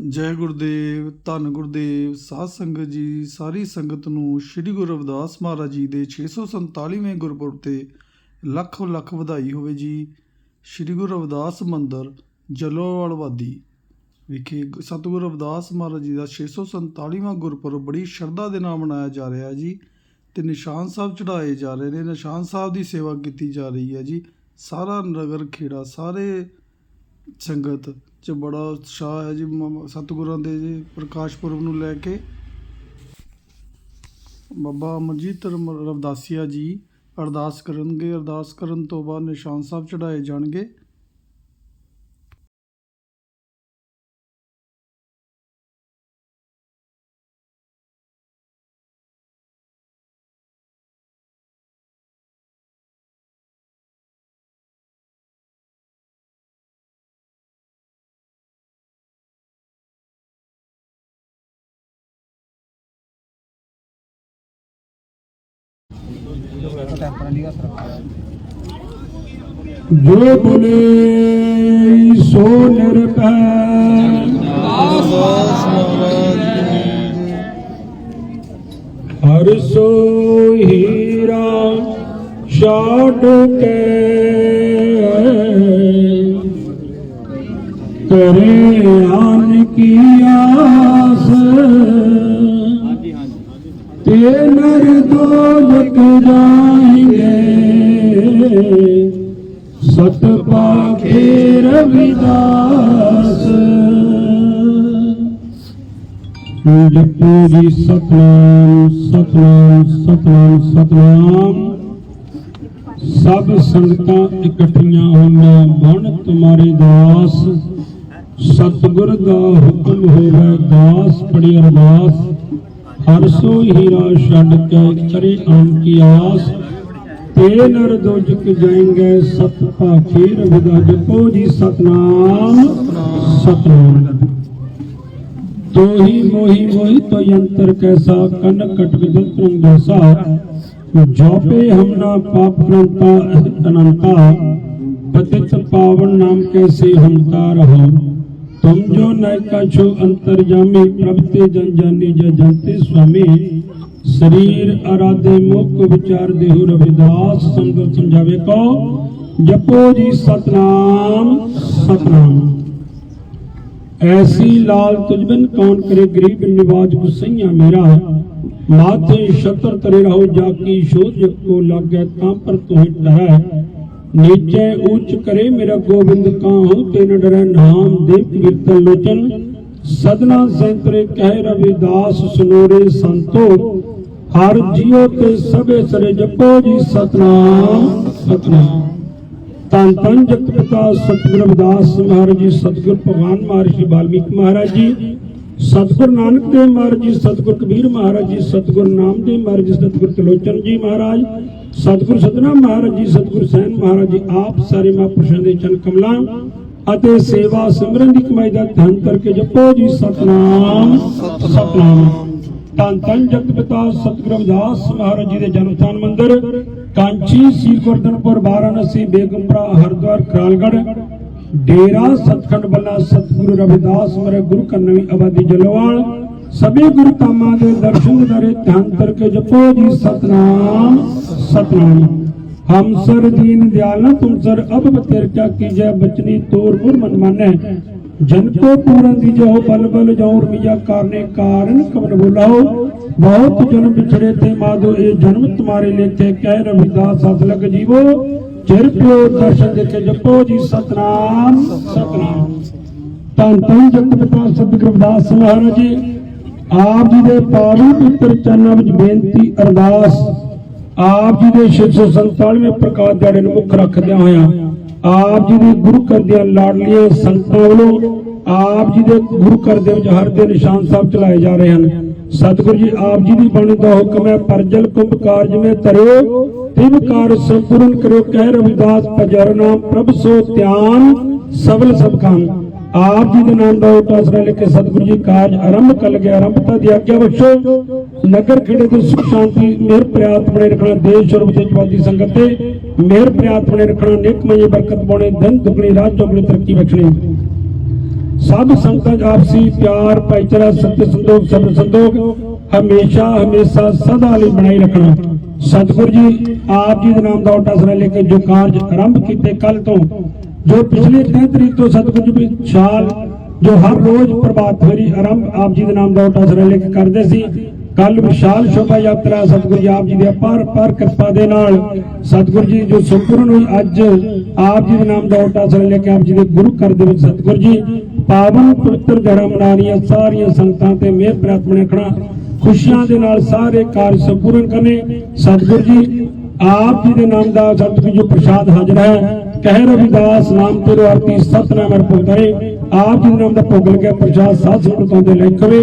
ਜੈ ਗੁਰਦੇਵ, ਧੰਨ ਗੁਰਦੇਵ, ਸਾਧ ਸੰਗਤ ਜੀ, ਸਾਰੀ ਸੰਗਤ ਨੂੰ ਸ੍ਰੀ ਗੁਰੂ ਰਵਿਦਾਸ ਮਹਾਰਾਜ ਜੀ ਦੇ 647ਵੇਂ ਗੁਰਪੁਰਬ ਤੇ ਲੱਖ ਲੱਖ ਵਧਾਈ ਹੋਵੇ ਜੀ। ਸ੍ਰੀ ਗੁਰੂ ਰਵਿਦਾਸ ਮੰਦਰ, ਜਲੋਵਾਲ ਵਾਦੀ ਵਿਖੇ ਸਤਿਗੁਰੂ ਰਵਿਦਾਸ ਮਹਾਰਾਜ ਜੀ ਦਾ 647ਵਾਂ ਗੁਰਪੁਰਬ ਬੜੀ ਸ਼ਰਧਾ ਦੇ ਨਾਲ ਮਨਾਇਆ ਜਾ ਰਿਹਾ ਜੀ ਤੇ ਨਿਸ਼ਾਨ ਸਾਹਿਬ ਚੜਾਏ ਜਾ ਰਹੇ ਨੇ, ਨਿਸ਼ਾਨ ਸਾਹਿਬ ਦੀ ਸੇਵਾ ਕੀਤੀ ਜਾ ਰਹੀ ਹੈ ਜੀ। ਸਾਰਾ ਨਗਰ, ਖੇੜਾ, ਸਾਰੇ ਸੰਗਤ ਚ ਬੜਾ ਉਤਸ਼ਾਹ ਹੈ ਜੀ, ਮ- ਸਤਿਗੁਰਾਂ ਦੇ ਜੀ, ਪ੍ਰਕਾਸ਼ ਪੁਰਬ ਨੂੰ ਲੈ ਕੇ। ਬਾਬਾ ਅਮਰਜੀਤ ਰਵਦਾਸੀਆ ਜੀ ਅਰਦਾਸ ਕਰਨਗੇ। ਅਰਦਾਸ ਕਰਨ ਤੋਂ ਬਾਅਦ ਨਿਸ਼ਾਨ ਸਾਹਿਬ ਚੜਾਏ ਜਾਣਗੇ। ਜੋ ਬੋਲੇ ਸੋ ਨਿਰਭੈ ਹਰ ਸੋ ਹੀਰਾ ਛਾੜ ਕੇ ਕਰੇ ਆਨ ਕੀ ਆਸ ਤੇ ਨਰ ਦੋ ਲਗ ਸਤ ਪਾਖੇ ਰਵਿਦਾਸ ਜਪੋ ਜੀ ਸਤਨਾਮ ਸਤਨਾਮ ਸਤਨਾਮ ਸਤਨਾਮ ਸਭ ਸੰਗਤਾਂ ਇਕੱਠੀਆਂ ਹੋਈਆਂ ਬਣ ਤੁਮਾਰੇ ਦਾਸ ਸਤਿਗੁਰ ਦਾ ਹੁਕਮ ਹੋਵੇ ਦਾਸ ਪੜੀ ਅਰਦਾਸ ਹਰ ਸੋ ਹੀਰਾ ਛੱਡ ਕੇ ਕਰੇ ਆਨ ਕੀ ਆਸ ਤੇ ਨਰ ਦੋਜਕ ਜਾਏਂਗੇ, ਸਤ ਭਾਖੇ ਰਵਿਦਾ ਜਪੋ ਜੀ ਸਤਨਾਮ ਸਤਨਾਮ। ਤੋਹੀ ਮੋਹੀ ਮੋਹੀ ਤੋ ਯੰਤਰ ਕੈਸਾ, ਕਨ ਕਟਕ ਦੰਤਰੰ ਦੋਸਾ। ਜੋਪੇ ਹਮਨਾ ਪਾਪ ਪ੍ਰੰਤਾ ਅਨੰਤਾ। ਪਤਿਤ ਪਾਵਨ ਨਾਮ ਕੈਸੇ ਹਮਤਾ ਰਹੋ। ਤੁਮ ਜੋ ਨਾਇਕਾ ਛੋ ਅੰਤਰਜਾਮੀ ਪ੍ਰਭ ਤੇ ਜਨ ਜਾਨੀ, ਜ ਜਨਤੇ ਸਰੀਰ ਅਰਾਦੇ ਮੁਖ ਵਿਚਾਰ ਦੇਹੁ ਰਵਿਦਾਸ, ਸੰਗਤ ਸਮਝਾਵੇ ਕੋ, ਜਪੋ ਜੀ ਸਤਨਾਮ ਸਤਨਾਮ। ਐਸੀ ਲਾਲ ਤੁਝ ਕੌਣ ਕਰੇ ਗਰੀਬ ਨਿਵਾਜ ਗੁਸਈਆ ਮੇਰਾ? ਮਾਥੇ ਛਤਰ ਤਰੇ ਰਹੋ ਜਾ ਕੀ ਸ਼ੋਧ ਕੋ ਲਾਗੈ ਤਾਂ ਪਰ ਤੁਹਿ ਡਰੈ ਨੀਚੇ ਉੱਚ ਕਰੇ ਮੇਰਾ ਗੋਬਿੰਦ ਕਾਹੂ, ਤੇ ਡਰੈ ਨਾਮ ਦੇ ਕੀਰਤਨ ਲੋਚਨ। ਸਦਨਾ ਸੰਤਰੇ ਕਹਿ ਰਵਿਦਾਸ, ਸੁਨੋਰੇ ਸੰਤੋ ਹਰ ਜੀਉ ਤੇ ਸਭੇ ਸਰੇ ਜਪੋ ਜੀ, ਸਤਨਾਮ ਸਤਨਾਮ। ਤਨ ਤਨ ਜਗਤ ਪਿਤਾ ਸਤਿਗੁਰ ਰਵਿਦਾਸ ਮਹਾਰਾਜ ਜੀ, ਸਤਿਗੁਰ ਭਗਵਾਨ ਮਹਰਸ਼ੀ ਵਾਲਮੀਕ ਮਹਾਰਾਜ ਜੀ, ਸਤਿਗੁਰ ਨਾਨਕ ਦੇਵ ਮਹਾਰਾਜ ਜੀ, ਸਤਿਗੁਰ ਕਬੀਰ ਮਹਾਰਾਜ ਜੀ, ਸਤਿਗੁਰ ਨਾਮਦੇਵ ਮਹਾਰਾਜ ਜੀ, ਸਤਿਗੁਰ ਤਲੋਚਨ ਜੀ ਮਹਾਰਾਜ, ਸਤਿਗੁਰ ਸਤਨਾ ਮਹਾਰਾਜ ਜੀ, ਸਤਿਗੁਰ ਸੈਨ ਮਹਾਰਾਜ ਜੀ, ਆਪ ਸਾਰੇ ਮਹਾਂਪੁਰਸ਼ਾਂ ਦੇ ਚਰਨ ਕਮਲਾਂ ਅਤੇ ਸੇਵਾ ਸਿਮਰਨ ਦੀ ਕਮਾਈ ਦਾ ਧਿਆਨ ਕਰਕੇ ਜਪੋ ਜੀ, ਸਤਨਾਮ ਸਤਨਾਮ। ਧੰਨ ਧੰਨ ਜਗਤ ਪਿਤਾ ਸਤਿਗੁਰ ਰਵਿਦਾਸ ਮਹਾਰਾਜ ਜੀ ਦੇ ਜਨਮ ਸਥਾਨ ਮੰਦਿਰ, ਕਾਂਚੀ ਸੀਲ ਗੁਰਦਨਪੁਰ ਵਾਰਾਣਸੀ, ਬੇਗਮਪੁਰਾ, ਹਰਿਦੁਆਰ ਖਰਾਲਗੜ੍ਹ ਡੇਰਾ, ਸਤਖੰਡ ਬੱਲਾ, ਸਤਿਗੁਰੂ ਰਵਿਦਾਸ ਮਰੇ ਗੁਰੂ ਕਰਨਵੀ ਆਬਾਦੀ ਜਲੋਵਾਲ, ਸਭੇ ਗੁਰੂ ਧਾਮਾਂ ਦੇ ਦਰਸ਼ਨ ਦਰੇ ਧਿਆਨ ਕਰਕੇ ਜਪੋ ਜੀ, ਸਤਨਾਮ ਸਤਨਾਮ। ਹਮ ਸਰ ਦੀਨ ਦਿਆਲ ਤੁਮ ਸਰ ਅਬ ਬਤੇਰ ਕਿਆ ਕੀਜੈ, ਬਚਨੀ ਤੋਰ ਮੁਰ ਮਨ ਮਾਨੈ। ਜਨ ਕੋ ਪੂਰਨ ਦੀ ਜੋ ਬਲ ਬਲ ਜਾਉ ਰਮੀਆ ਕਾਰਨੇ ਕਾਰਨ ਕਵਨ ਬੋਲਾਓ। ਬਹੁਤ ਜਨਮ ਵਿਛੜੇ ਤੇ ਮਾਦੋ ਇਹ ਜਨਮ ਤੁਮਾਰੇ ਲੇਖੇ ਕਹਿ ਰਵਿਦਾਸ ਸਤ ਲਗ ਜੀਵੋ। ਚਿਰ ਪਿਓ ਦਰਸ਼ਨ ਦੇਖੇ ਜਪੋ ਜੀ, ਸਤਨਾਮ ਸਤਨਾਮ। ਧੰਨ ਧੰਨ ਜਗਤ ਪਿਤਾ ਸਤਿਗੁਰੂ ਰਵਿਦਾਸ ਮਹਾਰਾਜ ਜੀ। ਆਪ ਜੀ ਦੇ ਪਾਵਨ ਪੁੱਤਰ ਚਰਨਾਂ ਵਿੱਚ ਬੇਨਤੀ ਅਰਦਾਸ। ਆਪ ਜੀ ਦੇ 647ਵੇਂ ਪ੍ਰਕਾਸ਼ ਦਿਹਾੜੇ ਨੂੰ ਮੁੱਖ ਰੱਖਦਿਆਂ ਹੋਇਆਂ ਆਪ ਜੀ ਦੇ ਗੁਰੂ ਘਰ ਦੀਆਂ ਲਾਡਲੀਆਂ ਸੰਤਾਂ ਵੱਲੋਂ ਆਪ ਜੀ ਦੇ ਗੁਰੂ ਘਰ ਦੇ ਵਿੱਚ ਹਰ ਦੇ ਨਿਸ਼ਾਨ ਸਾਹਿਬ ਚਲਾਏ ਜਾ ਰਹੇ ਹਨ। ਸਤਿਗੁਰੂ ਜੀ, ਆਪ ਜੀ ਦੀ ਬਾਣੀ ਦਾ ਹੁਕਮ ਹੈ, ਪਰਜਲ ਕੁੰਭ ਕਾਰਜ ਮੇ ਤਰਿਓ ਤਿਵ ਕਾਰ ਸੰਪੂਰਨ ਕਰਿਓ, ਕਹਿ ਰਵਿਦਾਸ, ਭਜਰ ਨਾਮ ਪ੍ਰਭ ਸੋ ਧਿਆਨ ਸਬਲ ਸਭ ਖਾਨ ਆਪ ਜੀ ਦੇ ਨਾਮ ਦਾ ਉਟ ਆਸਰਾ ਲੈ ਕੇ ਸਤਿਗੁਰੂ ਜੀ ਕਾਰਜ ਆਰੰਭ ਕਰ ਲਗੇ, ਆਰੰਭਤਾ ਦੀ ਆਗਿਆ ਬਖਸ਼ੋ ਨਗਰ ਖੇੜੇ ਦੇ ਸੁਖ ਸ਼ਾਂਤੀ, ਮਿਹਰ ਪ੍ਰਿਆਤ ਬਣੇ ਰੱਖਣਾ, ਦੇਸ਼ ਔਰ ਵਿਦੇਸ਼ਵਾਦੀ ਸੰਗਤ ਤੇ ਮਿਹਰ ਪ੍ਰਿਆਤ ਬਣੇ ਰੱਖਣਾ ਨੇਕਮਈ ਬਰਕਤ ਪਾਉਣੇ ਦਿਨ ਦੁਗਣੀ ਰਾਤ ਚੌਗਣੀ, ਤਰੱਕੀ ਬਖਸ਼ਣੀ। ਸਭ ਸੰਗਤਾਂ 'ਚ ਆਪਸੀ ਪਿਆਰ, ਭਾਈਚਾਰਾ ਸਤਿ ਸੰਦੋਖ ਸਬਰ ਸੰਦੋਖ ਹਮੇਸ਼ਾ ਹਮੇਸ਼ਾ ਸਦਾ ਲਈ ਬਣਾਈ ਰੱਖਣਾ। ਸਤਿਗੁਰੂ ਜੀ, ਆਪ ਜੀ ਦੇ ਨਾਮ ਦਾ ਓਟਾਸਰਾ ਲੈ ਕੇ ਜੋ ਕਾਰਜ ਆਰੰਭ ਕੀਤੇ ਕੱਲ ਤੋਂ ਜੋ ਪਿਛਲੇ 3 ਤਰੀਕ ਤੋਂ ਸਤਿਗੁਰੂ ਜੀ ਵਿਸ਼ਾਲ ਜੋ ਹਰ ਰੋਜ਼ ਪ੍ਰਭਾਤ ਫੇਰੀ ਆਰੰਭ, ਆਪ ਜੀ ਦੇ ਨਾਮ ਦਾ ਓਟਾ ਸਰਾ ਕਰਦੇ ਸੀ ਕੱਲ ਵਿਸ਼ਾਲ ਸ਼ੋਭਾ ਯਾਤਰਾ ਸਤਿਗੁਰੂ ਜੀ ਆਪ ਜੀ ਦੇ ਅਪਾਰ ਅਪਾਰ ਕਿਰਪਾ ਦੇ ਨਾਲ ਸਤਿਗੁਰੂ ਜੀ ਜੋ ਸੰਪੂਰਨ ਹੋਈ ਅੱਜ ਆਪ ਜੀ ਦੇ ਨਾਮ ਦਾ ਓਟਾ ਸਰਾ ਕੇ ਆਪ ਜੀ ਦੇ ਗੁਰੂ ਘਰ ਦੇ ਵਿੱਚ ਸਤਿਗੁਰੂ ਜੀ ਪਾਵਨ ਪਵਿੱਤਰ ਦਿਹਾੜਾ ਮਨਾ ਰਹੀਆਂ ਸਾਰੀਆਂ ਸੰਗਤਾਂ ਤੇ ਮਿਹਰ ਪ੍ਰਾਪਤ ਰੱਖਣਾ ਖੁਸ਼ੀਆਂ ਦੇ ਨਾਲ ਸਾਰੇ ਕਾਰਜ ਸੰਪੂਰਨ ਕਰਨੇ। ਸਤਿਗੁਰੂ ਜੀ ਆਪ ਜੀ ਦੇ ਨਾਮ ਦਾ ਸਤਿਗੁਰੂ ਜੀ ਪ੍ਰਸ਼ਾਦ ਹਾਜ਼ਰ ਹੈ। ਕਹਿ ਰਵਿਦਾਸ ਨਾਮ ਤੇਰੇ ਆਰਤੀ ਸਤਨਾਮ ਅਰਪਣ ਕਰੇ। ਆਪ ਜੀ ਨਾਮ ਦਾ ਭੋਗ ਲੱਗਿਆ ਪ੍ਰਸ਼ਾਦ ਸਾਧ ਸੰਗਤਾਂ ਦੇ ਲਈ ਕਵੇ।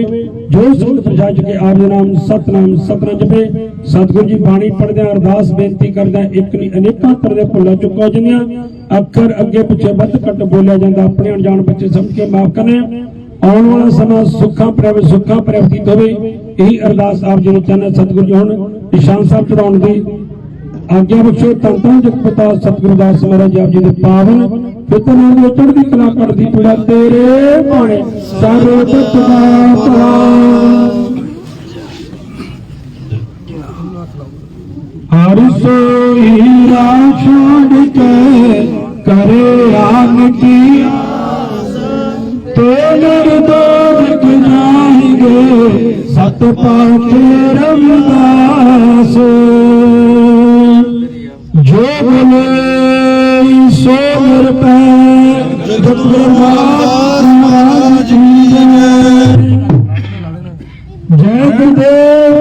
ਜੋ ਸੰਗਤ ਪ੍ਰਸ਼ਾਦ ਕੇ ਆਪ ਦੇ ਨਾਮ ਸਤਨਾਮ ਸਤਨਾਮ ਜਪੇ, ਸਤਿਗੁਰੂ ਜੀ ਬਾਣੀ ਪੜ੍ਹਦੇ ਅਰਦਾਸ ਬੇਨਤੀ ਕਰਦੇ ਇੱਕ ਨਹੀਂ, ਅਨੇਕਾਂ ਤਰ੍ਹਾਂ ਦੇ ਭੁੱਲਾਂ ਚੁੱਕਾ ਜਿੰਨੀਆਂ ਅੱਖਰ ਅੱਗੇ ਪਿੱਛੇ ਵੱਧ ਘੱਟ ਬੋਲਿਆ ਜਾਂਦਾ, ਆਪਣੇ ਅਣਜਾਣ ਬੱਚੇ ਸਮਝ ਕੇ ਮਾਫ ਕਰਨੇ। ਆਉਣ ਵਾਲਾ ਸਮਾਂ ਸੁੱਖਾਂ ਪ੍ਰਭ ਸੁੱਖਾਂ ਪ੍ਰਾਪਤੀਤ ਹੋਵੇ, ਇਹੀ ਅਰਦਾਸ ਆਪ ਜੀ ਨੂੰ ਚਾਹੁੰਦੇ ਸਤਿਗੁਰੂ ਜੀ ਹੁਣ ਨਿਸ਼ਾਨ ਸਾਹਿਬ ਚੜਾਉਣ ਦੀ ਆਗਿਆ ਬਖਸ਼ੋ ਤਾਂ ਤਾਂ ਜਗਪਤਾ ਸਤਿਗੁਰੂ ਦਾਸ ਮਹਾਰਾਜ ਆਪ ਜੀ ਦੇ ਪਾਵਨ ਫਿਤਨ ਨੂੰ ਚੜ੍ਹਦੀ ਕਲਾ ਕਰਦੀ ਪੂਰਾ ਤੇਰੇ ਬਾਣੇ। ਸਰਬ ਤੁਮਾ ਭਲਾ। ਹਰ ਸੋਈ ਰਾਖ ਕੇ ਕਰੇ ਆਨ ਕੀ ਤੇਰੇ ਦੋਖ ਜਾਏਗੇ ਸਤ ਪਾਕੇ ਰਮਦਾਸ ਜਗਦਰਬਾਰ ਮਹਾਰਾਜ ਜੀ ਨੇ ਜੈ ਗੁਰਦੇਵ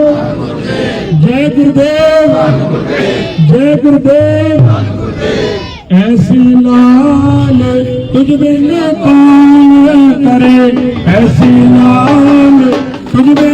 ਜੈ ਗੁਰਦੇਵ ਜੈ ਗੁਰਦੇਵ ਐਸੀ ਲਾਲ ਤੁਝ ਬਿਨ ਕੌਣ ਕਰੇ ਐਸੀ ਲਾਲ ਤੁਝ ਬਿਨ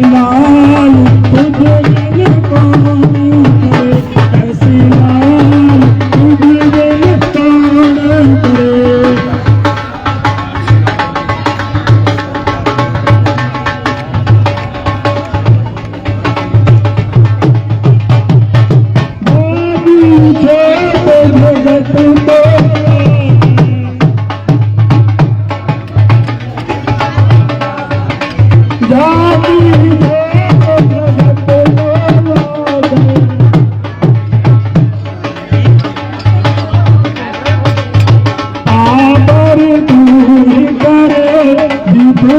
Fatima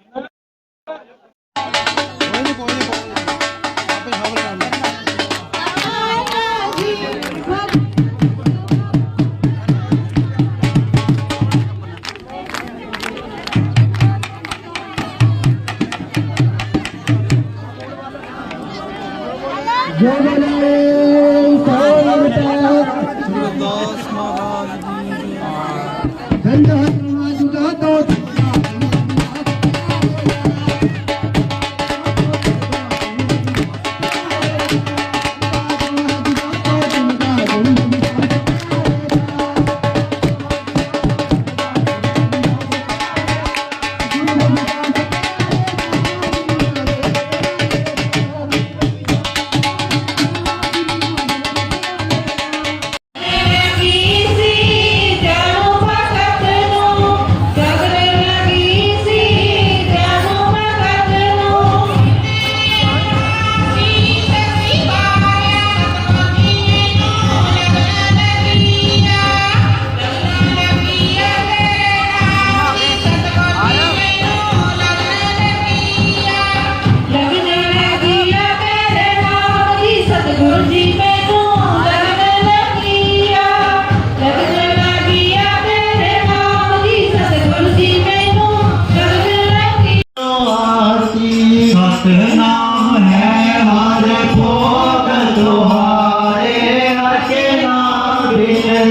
ਜੋ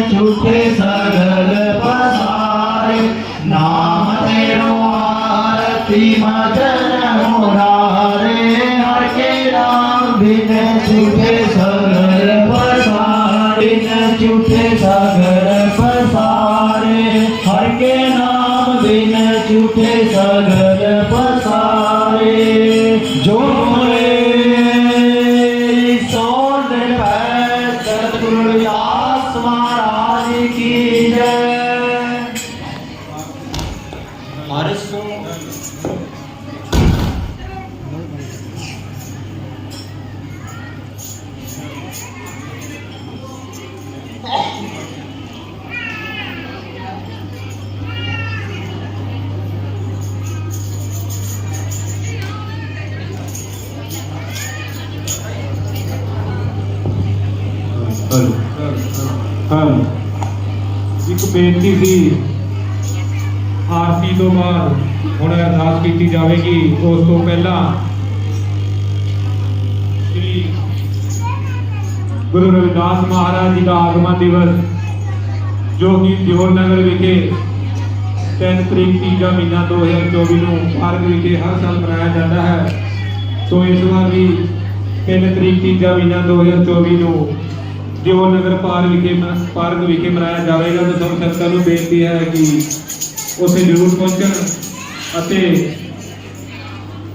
ਬਿਨ ਝੂਠੇ ਸਗਲ ਪਸਾਰੇ ਨਾਮ ਤੇਰੋ ਆਰਤੀ ਮਜਨ ਮੁਰਾਰੇ ਹਰ ਕੇ ਨਾਮ ਬਿਨ ਝੂਠੇ ਬੇਨਤੀ ਸੀ। ਆਰਤੀ ਤੋਂ ਬਾਅਦ ਹੁਣ ਅਰਦਾਸ ਕੀਤੀ ਜਾਵੇਗੀ। ਉਸ ਤੋਂ ਪਹਿਲਾਂ ਸ੍ਰੀ ਗੁਰੂ ਰਵਿਦਾਸ ਮਹਾਰਾਜ ਜੀ ਦਾ ਆਗਮਨ ਦਿਵਸ, ਜੋ ਕਿ ਦਿਓਰ ਨਗਰ ਵਿਖੇ 3 ਤਰੀਕ ਤੀਜਾ ਮਹੀਨਾ 2024 ਨੂੰ ਪਾਰਕ ਵਿਖੇ ਹਰ ਸਾਲ ਮਨਾਇਆ ਜਾਂਦਾ ਹੈ। ਸੋ ਇਸ ਵਾਰ ਵੀ 3 ਤਰੀਕ ਤੀਜਾ ਮਹੀਨਾ 2024 ਨੂੰ ਜੋ ਨਗਰ ਪਾਰ ਵਿਖੇ ਪਾਰਕ ਵਿਖੇ ਮਨਾਇਆ ਜਾਵੇਗਾ, ਤੇ ਸਭ ਸੰਗਤਾਂ ਨੂੰ ਬੇਨਤੀ ਹੈ ਕਿ ਉੱਥੇ ਜ਼ਰੂਰ ਪਹੁੰਚਣ ਅਤੇ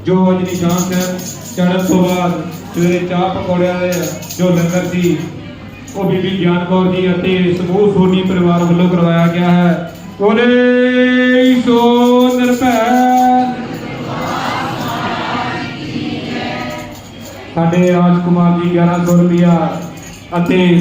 ਜੋ ਅੱਜ ਨਿਸ਼ਾਨ ਸਾਹਿਬ ਚੜ੍ਹਨ ਤੋਂ ਬਾਅਦ ਸਵੇਰੇ ਚਾਹ ਪਕੌੜਿਆਂ ਦੇ ਜੋ ਲੰਗਰ ਸੀ, ਉਹ ਬੀਬੀ ਗਿਆਨ ਕੌਰ ਜੀ ਅਤੇ ਸਮੂਹ ਸੋਨੀ ਪਰਿਵਾਰ ਵੱਲੋਂ ਕਰਵਾਇਆ ਗਿਆ ਹੈ। ਬੋਲੇ ਸੋ ਨਿਰਭੈ। ਸਾਡੇ ਰਾਜ ਕੁਮਾਰ ਜੀ 1100 ਰੁਪਇਆ ਅਤੇ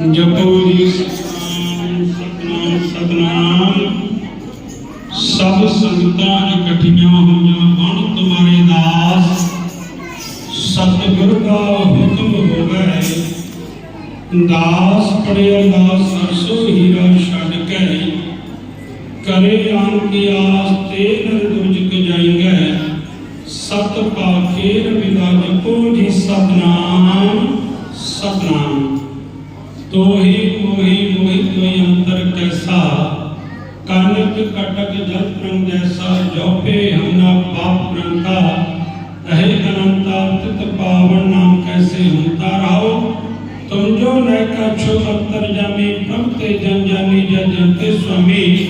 ਨਿਰਭੈ ਜੈਸਾ ਜੋਪੇ ਹਮਨਾ ਪਾਪ ਪ੍ਰੰਤਾ ਅਹੇ ਅਨੰਤਾ ਤਿਤ ਪਾਵਨ ਨਾਮ ਕੈਸੇ ਹੁੰਤਾ ਰਹੋ ਤੁਮ ਜੋ ਨੈ ਕਛੋ ਅੰਤਰ ਜਾਮੀ, ਪ੍ਰਭ ਤੇ ਜਨ ਜਾਨੀ ਜਨ ਜਨਤੇ ਸੁਆਮੀ।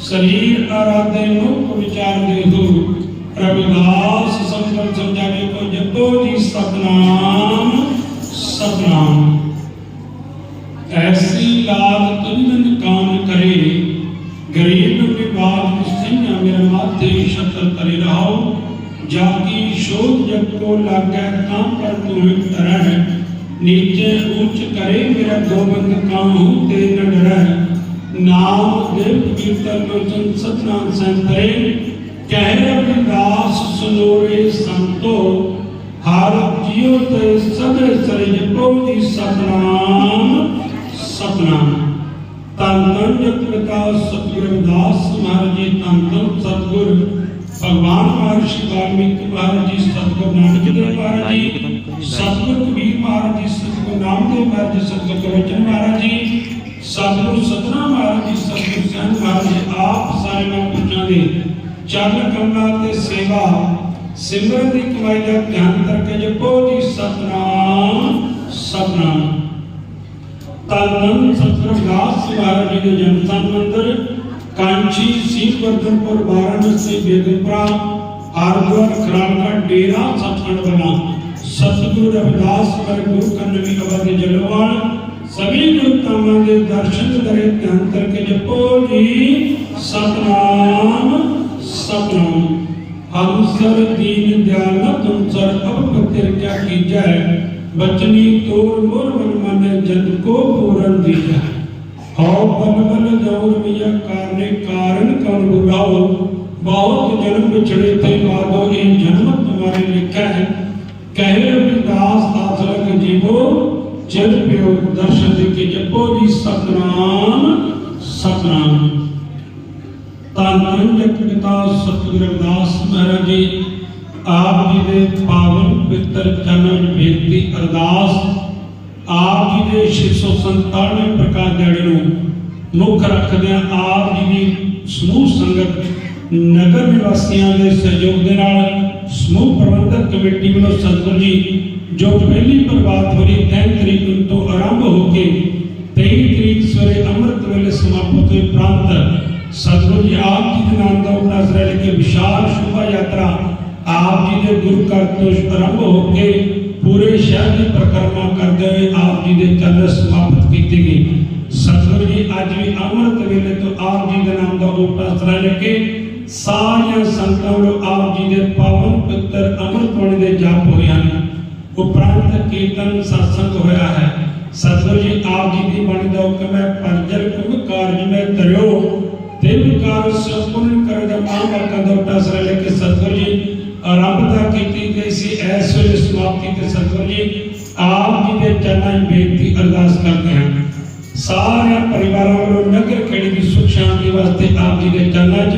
ਸਰੀਰ ਆਰਾਧੇ ਮੁਖ ਵਿਚਾਰ ਦੇ ਹੋ ਰਵਿਦਾਸ ਸੰਤਨ ਸਮਝਾਵੇ ਕੋ ਜਪੋ ਜੀ ਸਿੰਘਾ ਮੇਰੇ ਮਾਥੇ ਸ਼ਤਰ ਤਰੇ ਰਹੋ। ਜਾ ਕੀ ਸ਼ੋਧ ਜਗ ਕੋ ਲਾਗੈ ਤਾਂ ਪਰ ਤੁਮ ਤਰੈ ਨੀਚੇ ਉੱਚ ਕਰੇ ਮੇਰਾ ਗੋਬਿੰਦ ਕਾਹੂ ਤੇ ਨ ਡਰੈ ਨਾਮ ਦੇਵ ਕੀਰਤਨ ਲੋਚਨ ਸਤਨਾਮ ਸੰਤਰੇ ਕਹਿ ਰਵਿਦਾਸ ਸੁਨੋਰੇ ਸੰਤੋ। ਹਰ ਜੀਉ ਤੇ ਸਦੇ ਸਰੇ ਜਪੋ ਜੀ ਸਤਨਾਮ। ਸਤਨਾਮ। ਤਨ ਤਨ ਜਤ ਪਿਤਾ ਸਤਿਗੁਰ ਰਵਿਦਾਸ ਮਹਾਰਾਜ ਜੀ ਤਨ ਤਨ ਸਤਿਗੁਰ ਭਗਵਾਨ ਮਹਰਸ਼ਿ ਵਾਲਮੀਕਿ ਮਹਾਰਾਜ ਜੀ ਸਤਿਗੁਰ ਨਾਨਕ ਦੇਵ ਮਹਾਰਾਜ ਜੀ ਸਤਿਗੁਰ ਕਬੀਰ ਮਹਾਰਾਜ ਜੀ ਸਤਿਗੁਰ ਨਾਮਦੇਵ ਮਹਾਰਾਜ ਜੀ ਸਤਿਗੁਰ ਕਵਚਨ ਮਹਾਰਾਜ ਜੀ ਸਤਿਗੁਰ ਸਤਨਾਮ ਮਹਾਰਾਜ ਜੀ ਸਤਿਗੁਰ ਸੈਨ ਮਹਾਰਾਜ ਜੀ ਆਪ ਸਾਰੇ ਮਹਾਂਪੁਰਸ਼ਾਂ ਦੇ ਚਰਨ ਕਮਲਾਂ ਤੇ ਸੇਵਾ ਸਿਮਰਨ ਦੀ ਕਮਾਈ ਦਾ ਧਿਆਨ ਕਰਕੇ ਜਪੋ ਜੀ ਸਤਨਾਮ ਸਤਨਾਮ। ਤਨਨ ਸਤਿਗੁਰਦਾਸ ਮਹਾਰਾਜ ਜੀ ਦੇ ਜਨਮ ਸਥਾਨ ਮੰਦਰ, ਕਾਂਚੀ ਸੀਵਰਧਨਪੁਰ ਵਾਰਾਣਸੀ ਬੇਗਮਪੁਰਾ, ਹਰਦੁਆਰ ਖਰਾਲਕਾ ਡੇਰਾ ਸਤਖੰਡ ਬਣਾ ਸਤਿਗੁਰੂ ਰਵਿਦਾਸ ਪਰ ਗੁਰੂ ਕੰਨਵੀ ਅਵਧ ਜਲਵਾਲ ਸਭੀ ਗੁਰਤਾਵਾਂ ਦੇ ਦਰਸ਼ਨ ਕਰੇ, ਧਿਆਨ ਕਰਕੇ ਜਪੋ ਜੀ, ਸਤਨਾਮ ਸਤਨਾਮ। ਹਮ ਸਰ ਦੀਨ ਦਿਆਲ, ਤੁਮ ਸਰ ਅਬ ਪਤਰ ਕਿਆ ਕੀਜੈ। ਬਚਨੀ ਤੋਰ ਮੋਰ ਮਨ ਮਨ ਜਨ ਕੋ ਪੂਰਨ ਦੀਜੈ। ਹਉ ਬਲ ਬਲ ਜਉਰ ਮਿਆ ਕਾਰਨੇ ਕਾਰਨ ਕਉ ਬੁਰਾਓ ਬਹੁਤ ਜਨਮ ਵਿਛੜੇ ਤੇ ਮਾਦੋ ਇਹ ਜਨਮ ਤੁਮਾਰੇ ਲਿਖਿਆ ਹੈ ਕਹਿ ਰਵਿਦਾਸ ਦਾਸ ਲਗ ਜੀਵੋ ਚਲ ਪਿਓ ਦਰਸ਼ਨ ਦੇ ਕੇ ਜਪੋ ਜੀ ਸਤਨਾਮ ਸਤਨਾਮ। ਤਾਂ ਜਗ ਪਿਤਾ ਸਤਿਗੁਰ ਰਵਿਦਾਸ ਮਹਾਰਾਜ ਜੀ। ਆਪ ਜੀ ਦੇ ਪਾਵਨ ਪਿੱਤਰ ਚਰਨ ਬੇਨਤੀ ਅਰਦਾਸ, ਆਪ ਜੀ ਦੇ 697 ਪ੍ਰਕਾਸ਼ ਦਿਹਾੜੇ ਨੂੰ ਮੁੱਖ ਰੱਖਦਿਆਂ ਆਪ ਜੀ ਦੀ ਸਮੂਹ ਸੰਗਤ, ਨਗਰ ਨਿਵਾਸੀਆਂ ਦੇ ਸਹਿਯੋਗ ਦੇ ਨਾਲ ਸਮੂਹ ਪ੍ਰਬੰਧਕ ਕਮੇਟੀ ਵੱਲੋਂ ਸਤਿਗੁਰ ਜੀ, ਜੋ ਪਹਿਲੀ ਪ੍ਰਭਾਤ ਹੋ ਰਹੀ 3 ਤਰੀਕ ਤੋਂ ਆਰੰਭ ਹੋ ਕੇ 23 ਤਰੀਕ ਸਵੇਰੇ ਅੰਮ੍ਰਿਤ ਵੇਲੇ ਸਮਾਪਤ ਹੋਏ ਪ੍ਰਾਂਤ, ਸਤਿਗੁਰੂ ਜੀ ਆਪ ਜੀ ਦੇ ਨਾਮ ਦਾ ਉਪਰਾਸ ਰਹਿ ਕੇ ਵਿਸ਼ਾਲ ਸ਼ੋਭਾ ਯਾਤਰਾ ਆਪ ਜੀ ਦੇ ਗੁਰੂ ਘਰ ਤੋਂ ਆਰੰਭ ਹੋ ਕੇ ਪੂਰੇ ਸ਼ਹਿਰ ਦੀ ਪਰਿਕਰਮਾ ਕਰਦੇ ਹੋਏ ਆਪ ਜੀ ਦੇ ਚਰਨ ਸਮਾਪਤ ਕੀਤੀ ਗਈ ਸਤਿਗੁਰੂ ਜੀ, ਅੱਜ ਵੀ ਅੰਮ੍ਰਿਤ ਵੇਲੇ ਤੋਂ ਆਪ ਜੀ ਦੇ ਨਾਮ ਦਾ ਉਪਰਾਸ ਲੈ ਕੇ ਸਾਰੀਆਂ ਸੰਗਤਾਂ ਵੱਲੋਂ ਆਪ ਜੀ ਦੇ ਪਾਵਨ ਪਵਿੱਤਰ ਅੰਮ੍ਰਿਤ ਬਾਣੀ ਦੇ ਜਾਪ ਹੋਏ ਹਨ। ਉਪਰੰਤ ਕੀਰਤਨ ਸਤਸੰਗ ਹੋਇਆ ਹੈ। ਸਤਿਗੁਰੂ ਜੀ, ਆਪ ਜੀ ਦੀ ਬਾਣੀ ਦਾ ਹੁਕਮ ਹੈ, ਪੰਜਰ ਕੁਮ ਕਾਰਜ ਮੈਂ ਧਰਿਓ ਦੇਵ ਕਾਰ ਸੰਪੂਰਨ ਕਰ ਦਾ ਮਾਂ ਬਾਕਾ ਦਾ ਉਪਾਸਰਾ ਲੈ ਕੇ ਸਤਿਗੁਰੂ ਜੀ ਆਰੰਭਤਾ ਕੀਤੀ ਗਈ ਸੀ ਐਸ ਵੇਲੇ ਸਮਾਪਤੀ ਤੇ ਸਤਿਗੁਰੂ ਜੀ, ਆਪ ਜੀ ਦੇ ਚਰਨਾਂ 'ਚ ਬੇਨਤੀ ਅਰਦਾਸ ਕਰਦੇ ਹਾਂ। ਸਾਰੇ ਪਰਿਵਾਰਾਂ ਵੱਲੋਂ ਨਗਰ ਖੇੜੀ ਦੀ ਸੁਖ ਸ਼ਾਂਤੀ ਵਾਸਤੇ ਆਪ ਜੀ ਦੇ ਚਰਨਾਂ 'ਚ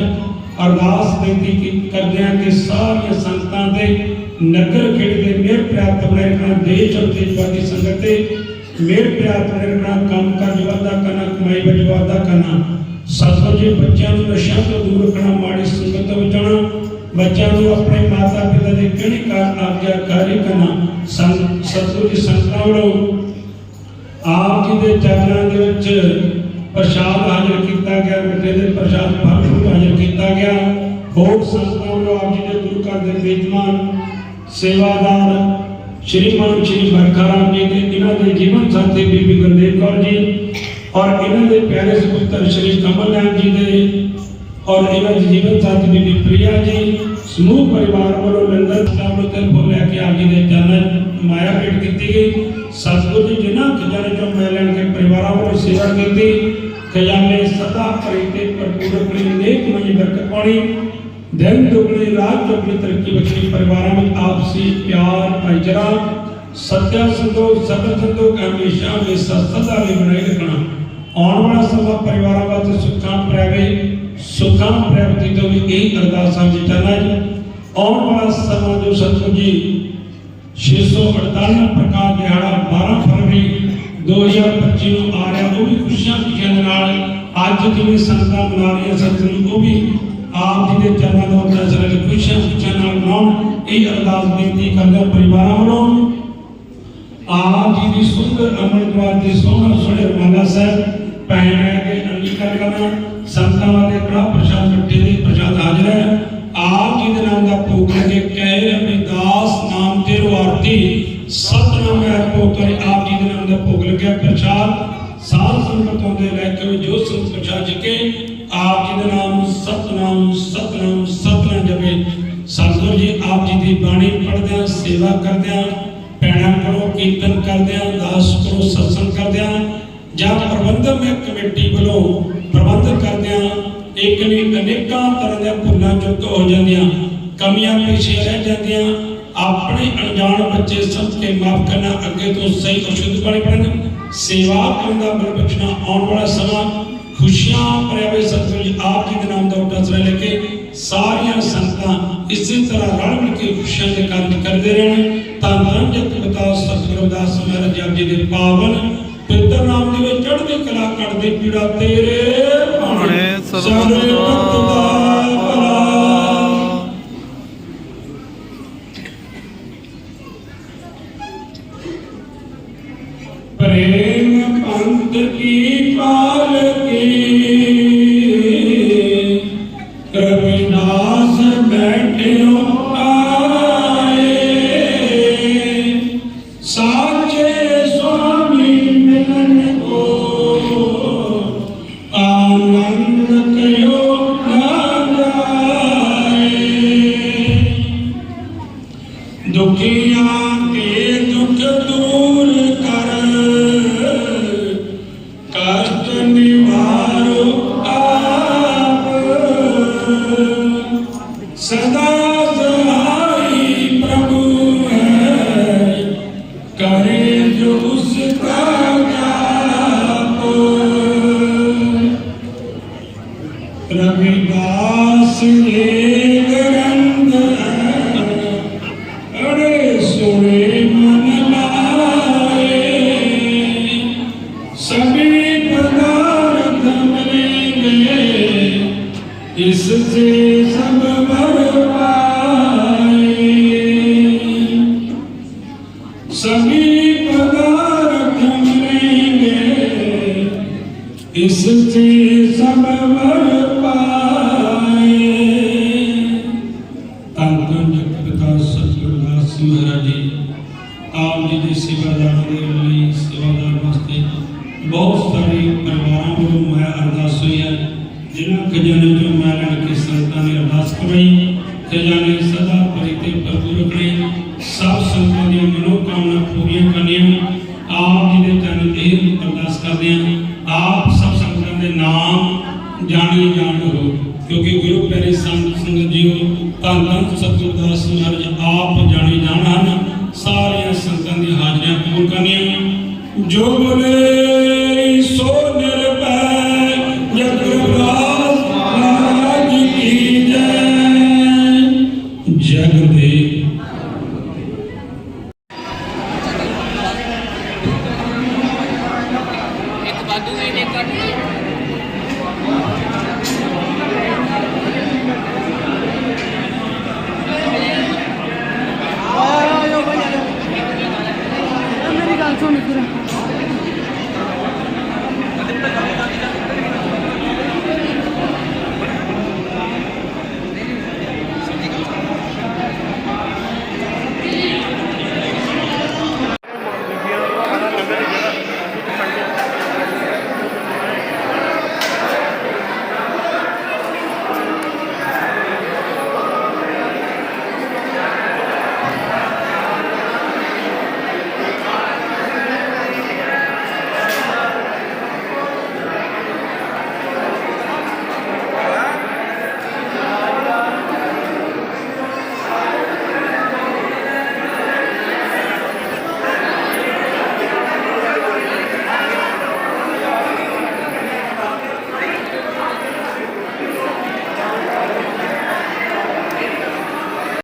ਅਰਦਾਸ ਬੇਨਤੀ ਕੀ- ਕਰਦੇ ਹਾਂ ਕਿ ਸਾਰੀਆਂ ਸੰਗਤਾਂ ਦੇ ਨਗਰ ਖੇੜੀ ਦੇ ਮੇਰ ਪ੍ਰਾਪਤ ਬਣੇ ਰਹਿਣਾ ਦੇਸ਼ ਅਤੇ ਬਾਕੀ ਸੰਗਤ ਦੇ ਮੇਰ ਪ੍ਰਾਪਤ ਬਣੇ ਰਹਿਣਾ ਕੰਮ ਕਾਜ ਵਾਦਾ ਕਰਨਾ, ਕਮਾਈ ਵਿੱਚ ਵਾਦਾ ਕਰਨਾ। ਸਤਿਗੁਰੂ ਜੀ, ਬੱਚਿਆਂ ਨੂੰ ਨਸ਼ਿਆਂ ਤੋਂ ਦੂਰ ਰੱਖਣਾ, ਮਾੜੀ ਸੰਗਤ ਤੋਂ ਬਚਾਉਣਾ ਬੱਚਿਆਂ ਨੂੰ ਆਪਣੇ ਮਾਤਾ ਪਿਤਾ ਦੇ ਕਿਹੜੀ ਕਾਰ ਆਗਿਆਕਾਰੀ ਕਰਨਾ ਸੰਤ ਸਤਿਗੁਰੂ ਜੀ ਸੰਤਾਂ ਵੱਲੋਂ ਆਪ ਜੀ ਦੇ ਚਰਨਾਂ ਦੇ ਵਿੱਚ ਪ੍ਰਸ਼ਾਦ ਹਾਜ਼ਰ ਕੀਤਾ ਗਿਆ, ਮਿੱਠੇ ਦੇ ਪ੍ਰਸ਼ਾਦ ਫਲ ਹਾਜ਼ਰ ਕੀਤਾ ਗਿਆ। ਹੋਰ ਸੰਤਾਂ ਵੱਲੋਂ ਆਪ ਜੀ ਦੇ ਗੁਰੂ ਘਰ ਦੇ ਮੇਜ਼ਬਾਨ ਸੇਵਾਦਾਰ ਸ਼੍ਰੀਮਾਨ ਸ਼੍ਰੀ ਬਰਖਾਰਾਮ ਜੀ ਦੇ, ਇਹਨਾਂ ਦੇ ਜੀਵਨ ਸਾਥੀ ਬੀਬੀ ਗੁਰਦੇਵ ਕੌਰ ਜੀ ਔਰ ਇਹਨਾਂ ਦੇ ਪਿਆਰੇ ਸੁਪੁੱਤਰ ਸ਼੍ਰੀ ਕਮਲ ਜੀ ਦੇ ਔਰ ਇਹਨਾਂ ਦੀ ਜੀਵਨ ਸਾਥੀ ਬੀਬੀ ਪ੍ਰਿਆ ਜੀ, ਸਮੂਹ ਪਰਿਵਾਰ ਵੱਲੋਂ ਲੰਗਰ ਸਟਾਫ ਨੂੰ ਤਿਲ ਫੁੱਲ ਲੈ ਕੇ ਆਪ ਜੀ ਦੇ ਚਰਨਾਂ 'ਚ ਮਾਇਆ ਭੇਟ ਕੀਤੀ ਗਈ। ਸਤਿਗੁਰੂ ਜੀ ਜਿਨ੍ਹਾਂ ਖਜ਼ਾਨੇ ਚੋਂ ਮੈਂ ਲੈਣ ਕੇ ਪਰਿਵਾਰਾਂ ਵੱਲੋਂ ਸੇਵਾ ਕੀਤੀ, ਖਜ਼ਾਨੇ ਸਦਾ ਭਰੇ ਤੇ ਭਰਪੂਰ ਆਪਣੀ ਨੇਕ ਮਈ ਬਰਕਤ ਪਾਣੀ ਦਿਨ ਦੁਗਣੀ, ਰਾਤ ਚੌਗਣੀ ਸੱਚਾ ਸੰਤੋਖ ਸਬਰ ਸੰਤੋਖ ਹਮੇਸ਼ਾ ਹਮੇਸ਼ਾ ਸਦਾ ਲਈ ਬਣਾਈ ਰੱਖਣਾ। ਆਉਣ ਵਾਲਾ ਸਮਾਂ ਪਰਿਵਾਰਾਂ ਵਾਸਤੇ ਸੁੱਖਾਂ ਪ੍ਰਾਵੇ ਸੁੱਖਾਂ ਪ੍ਰਾਪਤੀ ਤੋਂ ਵੀ ਇਹ ਅਰਦਾਸਾਂ ਵਿੱਚ ਚਰਨਾਂ 'ਚ ਆਉਣ ਵਾਲਾ ਸਮਾਂ ਜੋ ਸਤਿਗੁਰੂ ਜੀ 648 ਪ੍ਰਕਾਰ ਦਿਹਾੜਾ 12 ਫਰਵਰੀ 2025 ਨੂੰ ਆ ਰਿਹਾ, ਉਹ ਵੀ ਖੁਸ਼ੀਆਂ ਖੁਸ਼ੀਆਂ ਦੇ ਨਾਲ ਅੱਜ ਜਿਵੇਂ ਸੰਗਤਾਂ ਮਨਾ ਰਹੀਆਂ ਸਤਿਗੁਰੂ, ਉਹ ਵੀ ਆਪ ਜੀ ਦੇ ਚਰਨਾਂ ਦਾ ਦਰਸ਼ਨ ਕਰਕੇ ਖੁਸ਼ੀਆਂ ਖੁਸ਼ੀਆਂ ਨਾਲ ਮਨਾਉਣ, ਇਹ ਅਰਦਾਸ ਬੇਨਤੀ ਕਰਦਾ ਪਰਿਵਾਰਾਂ ਵੱਲੋਂ। ਆਪ ਜੀ ਦੀ ਸੁੰਦਰ ਅਮਰ ਦਵਾਰ ਦੇ ਸੋਹਣਾ ਸੋਹਣੇ ਰਮਾਲਾ ਸਾਹਿਬ ਪੈਣ ਕੇ ਅੰਗੀਕਾਰ ਕਰਨਾ। ਸੰਤਾਂ ਵਾਲੇ ਕੜਾ ਪ੍ਰਸ਼ਾਦ ਮਿੱਠੇ ਦੇ ਪ੍ਰਸ਼ਾਦ ਹਾਜ਼ਰ ਹੈ? ਆਪ ਜੀ ਦੇ ਨਾਮ ਦਾ ਭੋਗ ਲਗੇ ਕਹਿ ਅਮਿਦਾਸ ਨਾਮ ਤੇ ਆਰਤੀ ਸਤਨਾਮ ਹੈ ਭੋਗ ਕਰੇ ਆਪ ਜੀ ਦੇ ਨਾਮ ਦਾ ਭੋਗ ਲੱਗਿਆ। ਪ੍ਰਸ਼ਾਦ ਸਾਧ ਸੰਗਤਾਂ ਦੇ ਲੈ ਕੇ ਜੋ ਸੰਤ ਪ੍ਰਸ਼ਾਦ ਜਿਕੇ ਆਪ ਜੀ ਦੇ ਨਾਮ ਸਤਨਾਮ ਸਤਨਾਮ ਸਤਨਾਮ ਜਪੇ। ਸਤਿਗੁਰੂ ਜੀ, ਆਪ ਜੀ ਦੀ ਬਾਣੀ ਪੜ੍ਹਦਿਆਂ ਸੇਵਾ ਕਰਦਿਆਂ ਪੈਣਾ ਕਰੋ, ਕੀਰਤਨ ਕਰਦਿਆਂ ਦਾਸ ਕਰੋ, ਸਤਸੰਗ ਕਰਦਿਆਂ ਜਾਂ ਪ੍ਰਬੰਧਕ ਕਮੇਟੀ ਵੱਲੋਂ ਪ੍ਰਬੰਧ ਕਰਦਿਆਂ ਇੱਕ ਨਹੀਂ ਅਨੇਕਾਂ ਤਰ੍ਹਾਂ ਦੀਆਂ ਭੁੱਲਾਂ ਚੁੱਕ ਹੋ ਜਾਂਦੀਆਂ, ਕਮੀਆਂ ਪਿੱਛੇ ਰਹਿ ਜਾਂਦੀਆਂ, ਆਪਣੇ ਅਣਜਾਣ ਬੱਚੇ ਸਮਝ ਕੇ ਮਾਫ ਕਰਨਾ ਅੱਗੇ ਤੋਂ ਸਹੀ ਅਸ਼ੁੱਧ ਬਾਣੀ ਪੜਨ ਸੇਵਾ ਕਰਨ ਦਾ ਬਲ ਬਖਸ਼ਣਾ, ਆਉਣ ਵਾਲਾ ਸਮਾਂ, ਖੁਸ਼ੀਆਂ ਭਰਿਆ ਹੋਵੇ ਸਤਿਗੁਰੂ ਜੀ ਆਪ ਜੀ ਦੇ ਨਾਮ ਦਾ ਉਦਾਸਰਾ ਲੈ ਕੇ ਸਾਰੀਆਂ ਸੰਗਤਾਂ ਇਸੇ ਤਰ੍ਹਾਂ ਰਲ ਮਿਲ ਕੇ ਖੁਸ਼ੀਆਂ ਦੇ ਕਾਰਜ ਕਰਦੇ ਰਹਿਣ, ਤਾਂ ਧੰਨ ਜਗਤ ਬਤਾ ਸਤਿਗੁਰੂ ਅਰਦਾਸ ਮਹਾਰਾਜ ਜੀ ਦੇ ਪਾਵਨ ਪਿੱਤਰ ਨਾਮ ਦੇ ਵਿੱਚ ਚੜ੍ਹਦੀ ਕਲਾ ਕੱਢਦੇ ਪੀੜਾ ਤੇਰੇ ਭਾਣੇ ਸਰਬਤ ਸਾਰੇ ਦਾ। ਇਸ ਆਪ ਸਭ ਸੰਗਤਾਂ ਦੇ ਨਾਮ ਜਾਣੀ ਜਾਣ ਹੋ, ਕਿਉਂਕਿ ਗੁਰੂ ਪਿਆਰੇ ਸੰਤ ਸੰਗਤ ਜੀਓ, ਧੰਨ ਧੰਨ ਸਤਿਗੁਰੂ ਦਾਸ ਮਹਾਰਾਜ ਆਪ ਜਾਣੀ ਜਾਣ ਹਨ, ਸਾਰੀਆਂ ਸੰਗਤਾਂ ਦੀ ਹਾਜ਼ਰੀਆਂ ਕਬੂਲ ਕਰਨੀਆਂ। ਜੋ ਬੋਲੇ